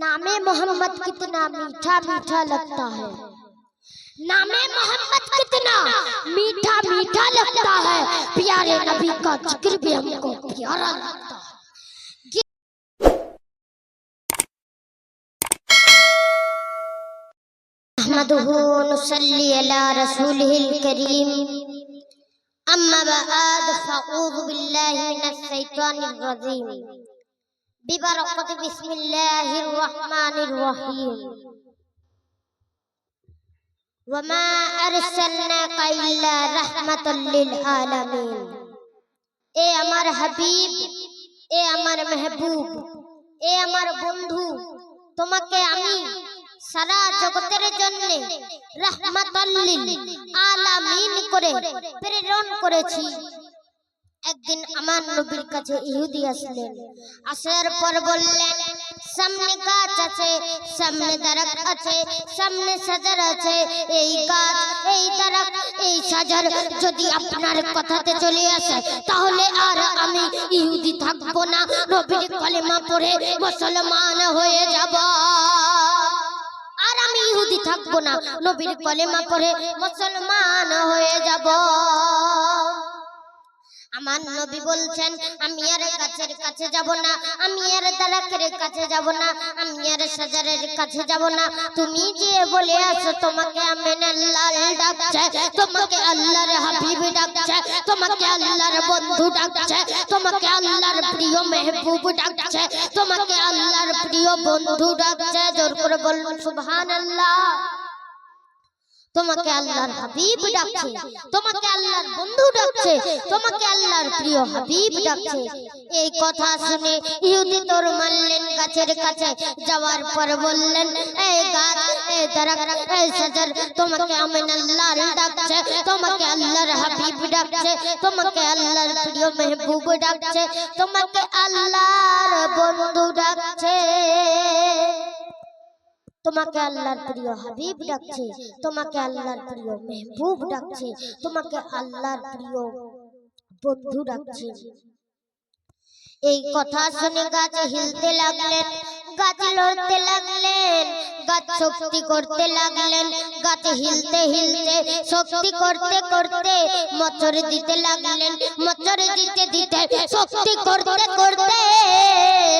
نام محمد کتنا میٹھا میٹھا لگتا ہے۔ نام محمد کتنا میٹھا میٹھا لگتا ہے۔ پیارے نبی کا ذکر بھی ہم کو پیارا لگتا ہے۔ نحمده نصلي على رسوله الكريم أما بعد فأعوذ باللہ من الشيطان الرجيم بسم الله الرحمن الرحيم وما للعالمين এ আমার হাবিব, এ আমার মেহবুব, এ আমার বন্ধু, তোমাকে আমি সারা জগতের জন্য রহমাতাল্লিল আলামিন করে প্রেরণ করেছি। একদিন আমার নবীর কাছে ইহুদি আসলেন। আসার পর বললেন, সামনে গাছ আছে, সামনে দারাক আছে, সামনে সাজার আছে। এই গাছ, এই দারাক, এই সাজার যদি আপনার কথাতে চলে আসে, তাহলে আর আমি ইহুদি থাকব না। নবীর কলেমা পড়ে মুসলমান হয়ে যাব। আর আমি ইহুদি থাকব না। নবীর কলেমা পড়ে মুসলমান হয়ে যাব। আমার নবী বলছেন, আমি আর গাছের কাছে যাব না, আমি আর দালাকের কাছে যাব না, আমি আর সাজারের কাছে যাব না। তুমি যে বলে আসো তোমাকে আমিনাল্লাহ ডাকছে, তোমাকে আল্লাহর হাবিব ডাকছে, তোমাকে আল্লাহর বন্ধু ডাকছে, তোমাকে আল্লাহর প্রিয় মেহবুব ডাকছে, তোমাকে আল্লাহর প্রিয় বন্ধু ডাকছে। জোর করে বলুন, সুবহানাল্লাহ। তোমাকে আল্লাহর হাবিব ডাকছে, তোমাকে আল্লাহর বন্ধু ডাকছে, তোমাকে আল্লাহর প্রিয় হাবিব ডাকছে। এই কথা শুনে ইহুদি তোর মারলেন গাছের কাছে, যাওয়ার পর বললেন, এই গাছ, এই দারাক, এই সাজার, তোমাকে আমিন আল্লাহর ডাকছে, তোমাকে আল্লাহর হাবিব ডাকছে, তোমাকে আল্লাহর প্রিয় মেহবুব ডাকছে, তোমাকে আল্লাহর বন্ধু ডাকছে। তোমাকে আল্লাহর প্রিয় হাবিব ডাকছে, তোমাকে আল্লাহর প্রিয় মেহবুব ডাকছে, তোমাকে আল্লাহর প্রিয় বন্ধু ডাকছে। এই কথা শুনে গাছ হিলতে লাগলেন, গাছ লড়তে লাগলেন, গাছ শক্তি করতে লাগলেন, গাছ হিলতে হিলতে, শক্তি করতে করতে মচর দিতে লাগলেন মচর দিতে দিতে শক্তি করতে করতে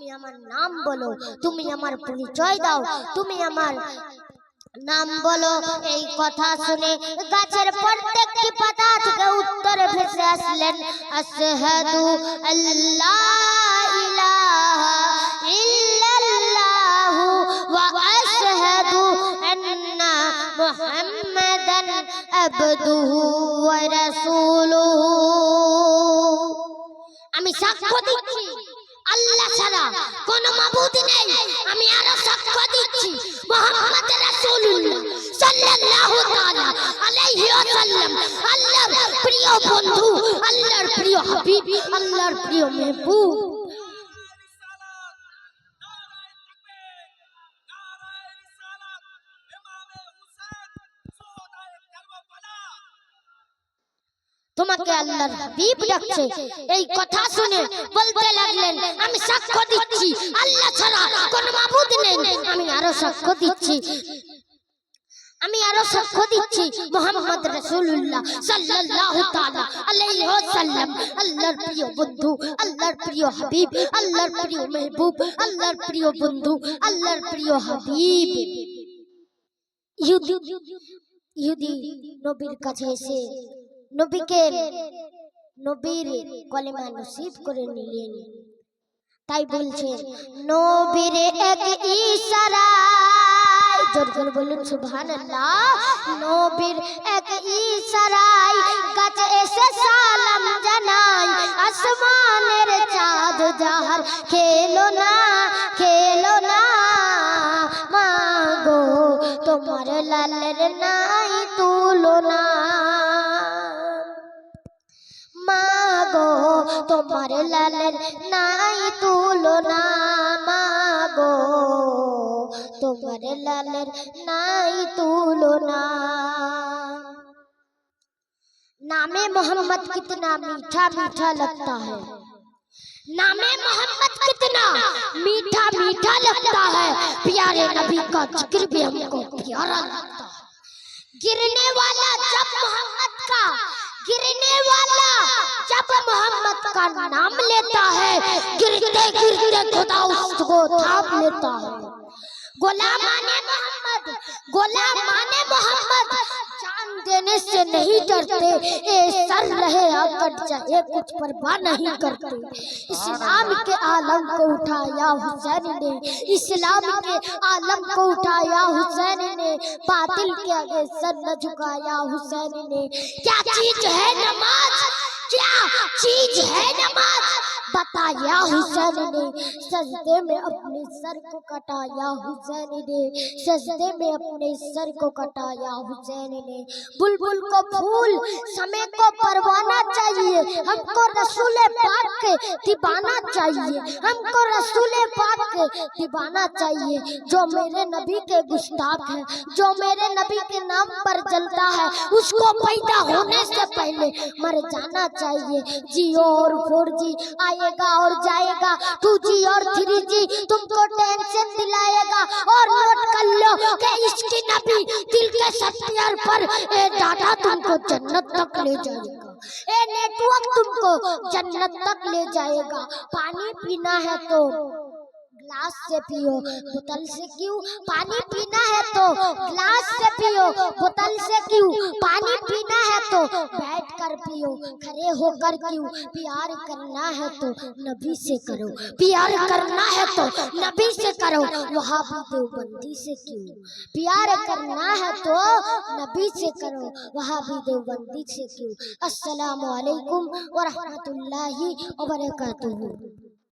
তুমি আমার নাম বলো, তুমি আমার পরিচয় দাও, তুমি আমার নাম বলো। এই কথা শুনে গাছের প্রত্যেকটি পাতা থেকে উত্তরে ভেসে আসলেন। আশহাদু আল্লাহ ওয়া আশহাদু আন্না মুহাম্মাদান আবদুহু ওয়া রাসূলুহু। আমি সাক্ষ্য দিচ্ছি আল্লাহ ছাড়া কোন মাবুদ নেই। আমি আরও সাক্ষ্য দিচ্ছি। মোহাম্মদ রাসূলুল্লাহ সাল্লাল্লাহু তাআলা আলাইহি ওয়াসাল্লাম। আল্লাহর প্রিয় বন্ধু আল্লাহর প্রিয় হাবিব আল্লাহর প্রিয় মেহবুব। তোমাকে আল্লাহর হাবিব ডাকছে। এই কথা শুনে বলতে লাগলেন, আমি সাক্ষ্য দিচ্ছি। আল্লাহ ছাড়া কোন মাবুদ নেই। আমি আরও সাক্ষ্য দিচ্ছি। আমি আরও সাক্ষ্য দিচ্ছি মোহাম্মদ রাসূলুল্লাহ সাল্লাল্লাহু তাআলা আলাইহি ওয়াসাল্লাম। আল্লাহর প্রিয় বন্ধু, আল্লাহর প্রিয় হাবিব, আল্লাহর প্রিয় মেহবুব, আল্লাহর প্রিয় বন্ধু, আল্লাহর প্রিয় হাবিব। ইহুদি ইহুদি নবীর কাছে এসে নবীকে নবীর কলেমা নসিব করে নিলেন। তাই বলছে, নবীর এক ইশারায় জোর করে বলুন সুবহানাল্লাহ, নবীর এক ইশারায় গাছে এসে সালাম জানাই আসমানের চাঁদ যাহার খেলো না খেলো না। মাগো তোমার লালের নাই গো، তোমার লালের নাই তুলনা মাগো তোমার লালের নাই তুলনা। نام محمد کتنا میٹھا میٹھا لگتا ہے نامِ محمد کتنا میٹھا میٹھا لگتا ہے پیارے نبی کا ذکر بھی ہم کو پیارا لگتا ہے گرنے والا جب محمد کا گرنے والا جب محمد کا نام لیتا ہے، گرتے گرتے خدا اس کو تھام لیتا ہے۔ غلامان محمد غلامان محمد، جان دینے سے نہیں ڈرتے۔ اے سر رہے اکٹ جائے کچھ پرواہ نہیں کرتے۔ اسلام کے عالم کو اٹھایا حسین نے۔ اسلام کے عالم کو اٹھایا حسین نے۔ باطل کے آگے سر نہ جھکایا حسین نے۔ کیا چیز ہے نماز؟ کیا؟ چیز ہے نماز۔ بتایا حسین نے، سجدے میں اپنے سر کو کٹایا حسین نے، سجدے میں اپنے سر کو کٹایا حسین نے۔ بلبل کو پھول، سمے کو پروانا چاہیے۔ ہم کو رسول پاک کے چاہیے۔ ہم کو رسول پاک کے چاہیے۔ جو میرے نبی کے گستاخ ہے، جو میرے نبی کے نام پر جلتا ہے، اس کو پیدا ہونے سے پہلے مر جانا چاہیے۔ جیو اور فور جی آئے آئے گا اور جائے گا۔ ٹو جی اور تھری جی تم کو ٹینشن دلائے گا۔ اور نوٹ کر لو کہ اس کی نبی دل کے ستیار پر اے دادا تم کو جنت تک لے جائے گا۔ اے نیٹ ورک تم کو جنت تک لے جائے گا۔ پانی پینا ہے تو گلاس سے پیو، بوتل سے کیوں؟ پانی پینا ہے تو گلاس سے پیو، بوتل سے کیوں؟ پانی پینا ہے تو بیٹھ کر پیو، کھڑے ہو کر کیوں؟ پیار کرنا ہے تو نبی سے کرو، پیار کرنا ہے تو نبی سے کرو، وہاں بھی دیوبندی سے کیوں؟ پیار کرنا ہے تو نبی سے کرو، وہاں بھی دیوبندی سے کیوں؟ السلام علیکم ورحمۃ اللہ وبرکاتہ۔